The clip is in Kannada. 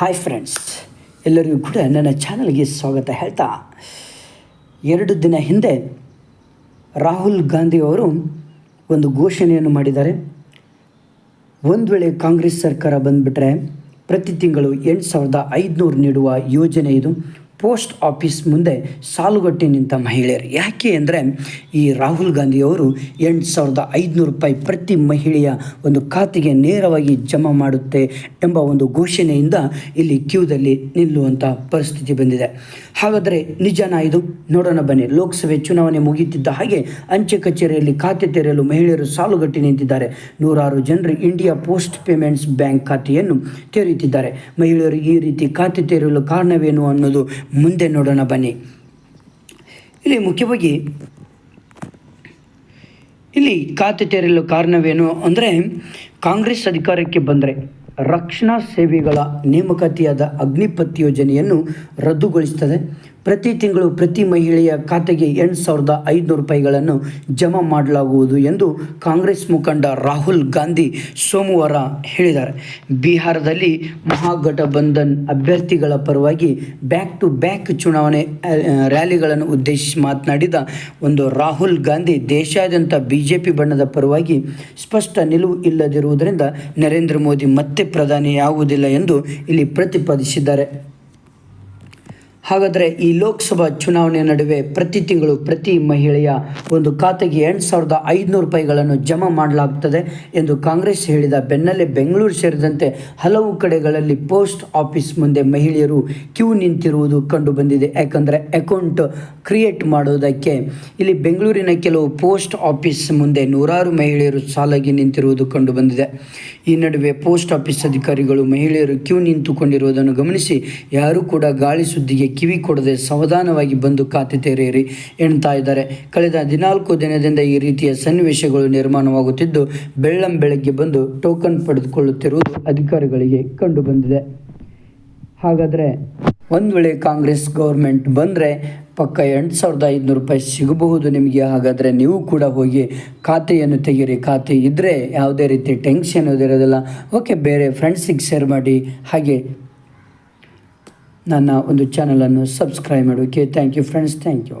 ಹಾಯ್ ಫ್ರೆಂಡ್ಸ್ ಎಲ್ಲರಿಗೂ ಕೂಡ ನನ್ನ ಚಾನಲ್ಗೆ ಸ್ವಾಗತ ಹೇಳ್ತಾ, ಎರಡು ದಿನ ಹಿಂದೆ ರಾಹುಲ್ ಗಾಂಧಿ ಅವರು ಒಂದು ಘೋಷಣೆಯನ್ನು ಮಾಡಿದ್ದಾರೆ. ಒಂದು ವೇಳೆ ಕಾಂಗ್ರೆಸ್ ಸರ್ಕಾರ ಬಂದುಬಿಟ್ರೆ ಪ್ರತಿ ತಿಂಗಳು ಎಂಟು ಸಾವಿರದ ಐದುನೂರು ನೀಡುವ ಯೋಜನೆ ಇದು. ಪೋಸ್ಟ್ ಆಫೀಸ್ ಮುಂದೆ ಸಾಲುಗಟ್ಟಿ ನಿಂತ ಮಹಿಳೆಯರು. ಯಾಕೆ ಅಂದರೆ ಈ ರಾಹುಲ್ ಗಾಂಧಿಯವರು ಎಂಟು ಸಾವಿರದ ಐದುನೂರು ರೂಪಾಯಿ ಪ್ರತಿ ಮಹಿಳೆಯ ಒಂದು ಖಾತೆಗೆ ನೇರವಾಗಿ ಜಮಾ ಮಾಡುತ್ತೆ ಎಂಬ ಒಂದು ಘೋಷಣೆಯಿಂದ ಇಲ್ಲಿ ಕ್ಯೂದಲ್ಲಿ ನಿಲ್ಲುವಂಥ ಪರಿಸ್ಥಿತಿ ಬಂದಿದೆ. ಹಾಗಾದರೆ ನಿಜನಾ ಇದು? ನೋಡೋಣ ಬನ್ನಿ. ಲೋಕಸಭೆ ಚುನಾವಣೆ ಮುಗಿಯುತ್ತಿದ್ದ ಹಾಗೆ ಅಂಚೆ ಕಚೇರಿಯಲ್ಲಿ ಖಾತೆ ತೆರೆಯಲು ಮಹಿಳೆಯರು ಸಾಲುಗಟ್ಟಿ ನಿಂತಿದ್ದಾರೆ. ನೂರಾರು ಜನರು ಇಂಡಿಯಾ ಪೋಸ್ಟ್ ಪೇಮೆಂಟ್ಸ್ ಬ್ಯಾಂಕ್ ಖಾತೆಯನ್ನು ತೆರೆಯುತ್ತಿದ್ದಾರೆ. ಮಹಿಳೆಯರು ಈ ರೀತಿ ಖಾತೆ ತೆರೆಯಲು ಕಾರಣವೇನು ಅನ್ನೋದು ಮುಂದೆ ನೋಡೋಣ ಬನ್ನಿ. ಇಲ್ಲಿ ಮುಖ್ಯವಾಗಿ ಇಲ್ಲಿ ಖಾತೆ ತೆರೆಯಲು ಕಾರಣವೇನು ಅಂದರೆ ಕಾಂಗ್ರೆಸ್ ಅಧಿಕಾರಕ್ಕೆ ಬಂದರೆ ರಕ್ಷಣಾ ಸೇವೆಗಳ ನೇಮಕಾತಿಯಾದ ಅಗ್ನಿಪತ್ ಯೋಜನೆಯನ್ನು ರದ್ದುಗೊಳಿಸುತ್ತದೆ ಪ್ರತಿ ತಿಂಗಳು ಪ್ರತಿ ಮಹಿಳೆಯ ಖಾತೆಗೆ ಎಂಟು ಸಾವಿರದ ಐದುನೂರು ರೂಪಾಯಿಗಳನ್ನು ಜಮಾ ಮಾಡಲಾಗುವುದು ಎಂದು ಕಾಂಗ್ರೆಸ್ ಮುಖಂಡ ರಾಹುಲ್ ಗಾಂಧಿ ಸೋಮವಾರ ಹೇಳಿದ್ದಾರೆ. ಬಿಹಾರದಲ್ಲಿ ಮಹಾಗಠಬಂಧನ್ ಅಭ್ಯರ್ಥಿಗಳ ಪರವಾಗಿ ಬ್ಯಾಕ್ ಟು ಬ್ಯಾಕ್ ಚುನಾವಣೆ ರ್ಯಾಲಿಗಳನ್ನು ಉದ್ದೇಶಿಸಿ ಮಾತನಾಡಿದ ಒಂದು ರಾಹುಲ್ ಗಾಂಧಿ ದೇಶಾದ್ಯಂತ ಬಿ ಜೆ ಪಿ ಬಣ್ಣದ ಪರವಾಗಿ ಸ್ಪಷ್ಟ ನಿಲುವು ಇಲ್ಲದಿರುವುದರಿಂದ ನರೇಂದ್ರ ಮೋದಿ ಮತ್ತೆ ಪ್ರಧಾನಿಯಾಗುವುದಿಲ್ಲ ಎಂದು ಇಲ್ಲಿ ಪ್ರತಿಪಾದಿಸಿದ್ದಾರೆ. ಹಾಗಾದರೆ ಈ ಲೋಕಸಭಾ ಚುನಾವಣೆ ನಡುವೆ ಪ್ರತಿ ತಿಂಗಳು ಪ್ರತಿ ಮಹಿಳೆಯ ಒಂದು ಖಾತೆಗೆ ಎಂಟು ಸಾವಿರದ ಐದುನೂರು ರೂಪಾಯಿಗಳನ್ನು ಜಮಾ ಮಾಡಲಾಗುತ್ತದೆ ಎಂದು ಕಾಂಗ್ರೆಸ್ ಹೇಳಿದ ಬೆನ್ನಲ್ಲೇ ಬೆಂಗಳೂರು ಸೇರಿದಂತೆ ಹಲವು ಕಡೆಗಳಲ್ಲಿ ಪೋಸ್ಟ್ ಆಫೀಸ್ ಮುಂದೆ ಮಹಿಳೆಯರು ಕ್ಯೂ ನಿಂತಿರುವುದು ಕಂಡು ಬಂದಿದೆ. ಯಾಕಂದರೆ ಅಕೌಂಟ್ ಕ್ರಿಯೇಟ್ ಮಾಡೋದಕ್ಕೆ ಇಲ್ಲಿ ಬೆಂಗಳೂರಿನ ಕೆಲವು ಪೋಸ್ಟ್ ಆಫೀಸ್ ಮುಂದೆ ನೂರಾರು ಮಹಿಳೆಯರು ಸಾಲಾಗಿ ನಿಂತಿರುವುದು ಕಂಡು ಬಂದಿದೆ. ಈ ನಡುವೆ ಪೋಸ್ಟ್ ಆಫೀಸ್ ಅಧಿಕಾರಿಗಳು ಮಹಿಳೆಯರು ಕ್ಯೂ ನಿಂತುಕೊಂಡಿರುವುದನ್ನು ಗಮನಿಸಿ ಯಾರೂ ಕೂಡ ಗಾಳಿ ಸುದ್ದಿಗೆ ಕಿವಿ ಕೊಡದೆ ಸಾವಧಾನವಾಗಿ ಬಂದು ಖಾತೆ ತೆರೆಯಿರಿ ಎಣ್ತಾ ಇದ್ದಾರೆ. ಕಳೆದ ಹದಿನಾಲ್ಕು ದಿನದಿಂದ ಈ ರೀತಿಯ ಸನ್ನಿವೇಶಗಳು ನಿರ್ಮಾಣವಾಗುತ್ತಿದ್ದು, ಬೆಳ್ಳಂ ಬೆಳಗ್ಗೆ ಬಂದು ಟೋಕನ್ ಪಡೆದುಕೊಳ್ಳುತ್ತಿರುವುದು ಅಧಿಕಾರಿಗಳಿಗೆ ಕಂಡುಬಂದಿದೆ. ಹಾಗಾದರೆ ಒಂದು ವೇಳೆ ಕಾಂಗ್ರೆಸ್ ಗೌರ್ಮೆಂಟ್ ಬಂದರೆ ಪಕ್ಕ ಎಂಟು ಸಾವಿರದ ಐದುನೂರು ರೂಪಾಯಿ ಸಿಗಬಹುದು ನಿಮಗೆ. ಹಾಗಾದರೆ ನೀವು ಕೂಡ ಹೋಗಿ ಖಾತೆಯನ್ನು ತೆಗೀರಿ ಖಾತೆ ಇದ್ದರೆ ಯಾವುದೇ ರೀತಿ ಟೆನ್ಷನ್ ಇರೋದಿಲ್ಲ ಓಕೆ ಬೇರೆ ಫ್ರೆಂಡ್ಸಿಗೆ ಶೇರ್ ಮಾಡಿ. ಹಾಗೆ ನನ್ನ ಒಂದು ಚಾನಲನ್ನು ಸಬ್ಸ್ಕ್ರೈಬ್ ಮಾಡೋಕ್ಕೆ thank you friends thank you